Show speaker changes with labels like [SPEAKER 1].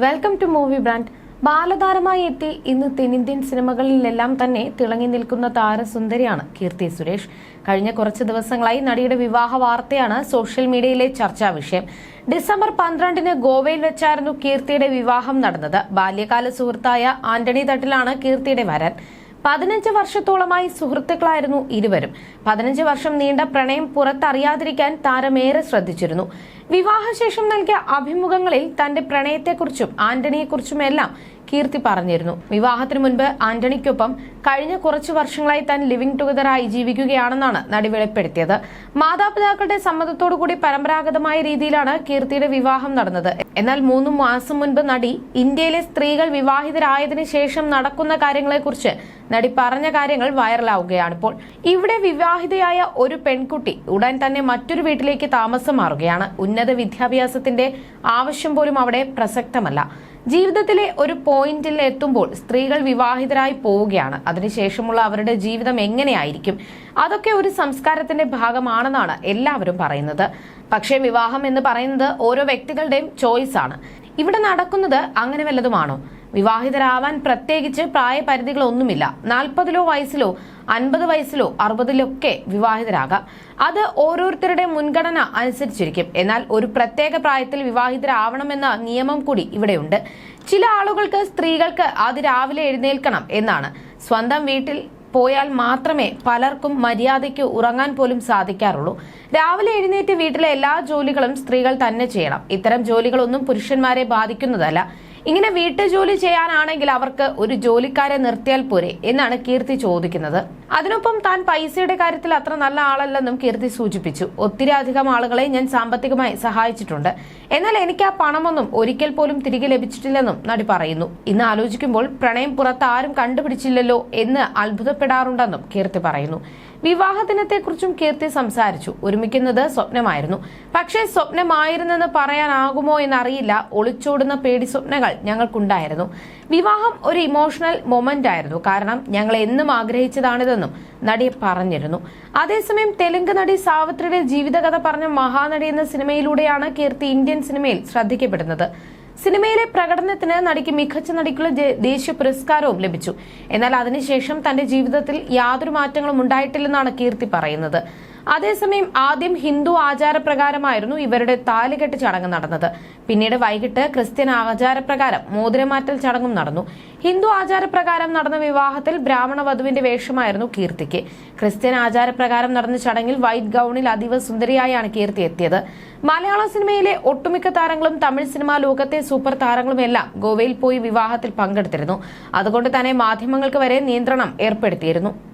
[SPEAKER 1] Welcome to movie brand ബാലതാരമായി എത്തി ഇന്ന് തെന്നിന്ത്യൻ സിനിമകളിലെല്ലാം തന്നെ തിളങ്ങി നിൽക്കുന്ന താരസുന്ദരിയാണ് കീർത്തി സുരേഷ്. കഴിഞ്ഞ കുറച്ച് ദിവസങ്ങളായി നടിയുടെ വിവാഹ വാർത്തയാണ് സോഷ്യൽ മീഡിയയിലെ ചർച്ചാ വിഷയം. ഡിസംബർ പന്ത്രണ്ടിന് ഗോവയിൽ വെച്ചായിരുന്നു കീർത്തിയുടെ വിവാഹം നടന്നത്. ബാല്യകാല സുഹൃത്തായ ആന്റണി തട്ടിലാണ് കീർത്തിയുടെ വരൻ പതിനഞ്ച് വർഷത്തോളമായി സുഹൃത്തുക്കളായിരുന്നു ഇരുവരും. പതിനഞ്ച് വർഷം നീണ്ട പ്രണയം പുറത്തറിയാതിരിക്കാൻ താരമേറെ ശ്രദ്ധിച്ചിരുന്നു. വിവാഹശേഷം നൽകിയ അഭിമുഖങ്ങളിൽ തന്റെ പ്രണയത്തെക്കുറിച്ചും ആന്റണിയെക്കുറിച്ചുമെല്ലാം കീർത്തി പറഞ്ഞിരുന്നു. വിവാഹത്തിന് മുൻപ് ആന്റണിക്കൊപ്പം കഴിഞ്ഞ കുറച്ചു വർഷങ്ങളായി താൻ ലിവിംഗ് ടുഗദറായി ജീവിക്കുകയാണെന്നാണ് നടി വെളിപ്പെടുത്തിയത്. മാതാപിതാക്കളുടെ സമ്മതത്തോടുകൂടി പരമ്പരാഗതമായ രീതിയിലാണ് കീർത്തിയുടെ വിവാഹം നടന്നത്. എന്നാൽ മൂന്ന് മാസം മുൻപ് നടി ഇന്ത്യയിലെ സ്ത്രീകൾ വിവാഹിതരായതിനു ശേഷം നടക്കുന്ന കാര്യങ്ങളെക്കുറിച്ച് നടി പറഞ്ഞ കാര്യങ്ങൾ വൈറലാവുകയാണിപ്പോൾ ഇവിടെ വിവാഹിതയായ ഒരു പെൺകുട്ടി ഉടൻ തന്നെ മറ്റൊരു വീട്ടിലേക്ക് താമസം മാറുകയാണ്. ഉന്നത വിദ്യാഭ്യാസത്തിന്റെ ആവശ്യം പോലും അവിടെ പ്രസക്തമല്ല. ജീവിതത്തിലെ ഒരു പോയിന്റിൽ എത്തുമ്പോൾ സ്ത്രീകൾ വിവാഹിതരായി പോവുകയാണ്. അതിനുശേഷമുള്ള അവരുടെ ജീവിതം എങ്ങനെയായിരിക്കും? അതൊക്കെ ഒരു സംസ്കാരത്തിന്റെ ഭാഗമാണെന്നാണ് എല്ലാവരും പറയുന്നത്. പക്ഷേ വിവാഹം എന്ന് പറയുന്നത് ഓരോ വ്യക്തികളുടെയും ചോയ്സ് ആണ്. ഇവിടെ നടക്കുന്നത് അങ്ങനെ വല്ലതുമാണോ? വിവാഹിതരാവാൻ പ്രത്യേകിച്ച് പ്രായപരിധികളൊന്നുമില്ല. നാൽപ്പതിലോ വയസ്സിലോ അൻപത് വയസ്സിലോ അറുപതിലൊക്കെ വിവാഹിതരാകാം. അത് ഓരോരുത്തരുടെ മുൻഗണന അനുസരിച്ചിരിക്കും. എന്നാൽ ഒരു പ്രത്യേക പ്രായത്തിൽ വിവാഹിതരാവണമെന്ന നിയമം കൂടി ഇവിടെയുണ്ട്. ചില ആളുകൾക്ക് സ്ത്രീകൾക്ക് അത് രാവിലെ എഴുന്നേൽക്കണം എന്നാണ്. സ്വന്തം വീട്ടിൽ പോയാൽ മാത്രമേ പലർക്കും മര്യാദയ്ക്ക് ഉറങ്ങാൻ പോലും സാധിക്കാറുള്ളൂ. രാവിലെ എഴുന്നേറ്റ് വീട്ടിലെ എല്ലാ ജോലികളും സ്ത്രീകൾ തന്നെ ചെയ്യണം. ഇത്തരം ജോലികളൊന്നും പുരുഷന്മാരെ ബാധിക്കുന്നതല്ല. ഇങ്ങനെ വീട്ടുജോലി ചെയ്യാനാണെങ്കിൽ അവർക്ക് ഒരു ജോലിക്കാരെ നിർത്തിയാൽ പോരെ എന്നാണ് കീർത്തി ചോദിക്കുന്നത്. അതിനൊപ്പം താൻ പൈസയുടെ കാര്യത്തിൽ അത്ര നല്ല ആളല്ലെന്നും കീർത്തി സൂചിപ്പിച്ചു. ഒത്തിരി അധികം ആളുകളെ ഞാൻ സാമ്പത്തികമായി സഹായിച്ചിട്ടുണ്ട്. എന്നാൽ എനിക്ക് ആ പണമൊന്നും ഒരിക്കൽ പോലും തിരികെ ലഭിച്ചിട്ടില്ലെന്നും നടി പറയുന്നു. ഇന്ന് ആലോചിക്കുമ്പോൾ പ്രണയം പുറത്ത് ആരും കണ്ടുപിടിച്ചില്ലല്ലോ എന്ന് അത്ഭുതപ്പെടാറുണ്ടെന്നും കീർത്തി പറയുന്നു. വിവാഹ ദിനത്തെക്കുറിച്ചും കീർത്തി സംസാരിച്ചു. ഒരുമിക്കുന്നത് സ്വപ്നമായിരുന്നു. പക്ഷേ സ്വപ്നമായിരുന്നെന്ന് പറയാനാകുമോ എന്നറിയില്ല. ഒളിച്ചോടുന്ന പേടി സ്വപ്നങ്ങൾ ഞങ്ങൾക്കുണ്ടായിരുന്നു. വിവാഹം ഒരു ഇമോഷണൽ മൊമെന്റ് ആയിരുന്നു. കാരണം ഞങ്ങൾ എന്നും ആഗ്രഹിച്ചതാണിതെന്നും നടി പറഞ്ഞിരുന്നു. അതേസമയം തെലുങ്ക് നടി സാവിത്രിയുടെ ജീവിതകഥ പറഞ്ഞ മഹാനടി എന്ന സിനിമയിലൂടെയാണ് കീർത്തി ഇന്ത്യൻ സിനിമയിൽ ശ്രദ്ധിക്കപ്പെടുന്നത്. സിനിമയിലെ പ്രകടനത്തിന് നടിക്ക് മികച്ച നടിക്കുള്ള ദേശീയ പുരസ്കാരവും ലഭിച്ചു. എന്നാൽ അതിനുശേഷം തന്റെ ജീവിതത്തിൽ യാതൊരു മാറ്റങ്ങളും ഉണ്ടായിട്ടില്ലെന്നാണ് കീർത്തി പറയുന്നത്. അതേസമയം ആദ്യം ഹിന്ദു ആചാരപ്രകാരമായിരുന്നു ഇവരുടെ താലികെട്ട് ചടങ്ങ് നടന്നത്. പിന്നീട് വൈകിട്ട് ക്രിസ്ത്യൻ ആചാരപ്രകാരം മോതിരമാറ്റൽ ചടങ്ങും നടന്നു. ഹിന്ദു ആചാരപ്രകാരം നടന്ന വിവാഹത്തിൽ ബ്രാഹ്മണ വധുവിന്റെ വേഷമായിരുന്നു കീർത്തിക്ക്. ക്രിസ്ത്യൻ ആചാരപ്രകാരം നടന്ന ചടങ്ങിൽ വൈറ്റ് ഗൌണിൽ അതീവ സുന്ദരിയായാണ് കീർത്തി എത്തിയത്. മലയാള സിനിമയിലെ ഒട്ടുമിക്ക താരങ്ങളും തമിഴ് സിനിമാ ലോകത്തെ സൂപ്പർ താരങ്ങളുമെല്ലാം ഗോവയിൽ പോയി വിവാഹത്തിൽ പങ്കെടുത്തിരുന്നു. അതുകൊണ്ട് തന്നെ മാധ്യമങ്ങൾക്ക് വരെ നിയന്ത്രണം ഏർപ്പെടുത്തിയിരുന്നു.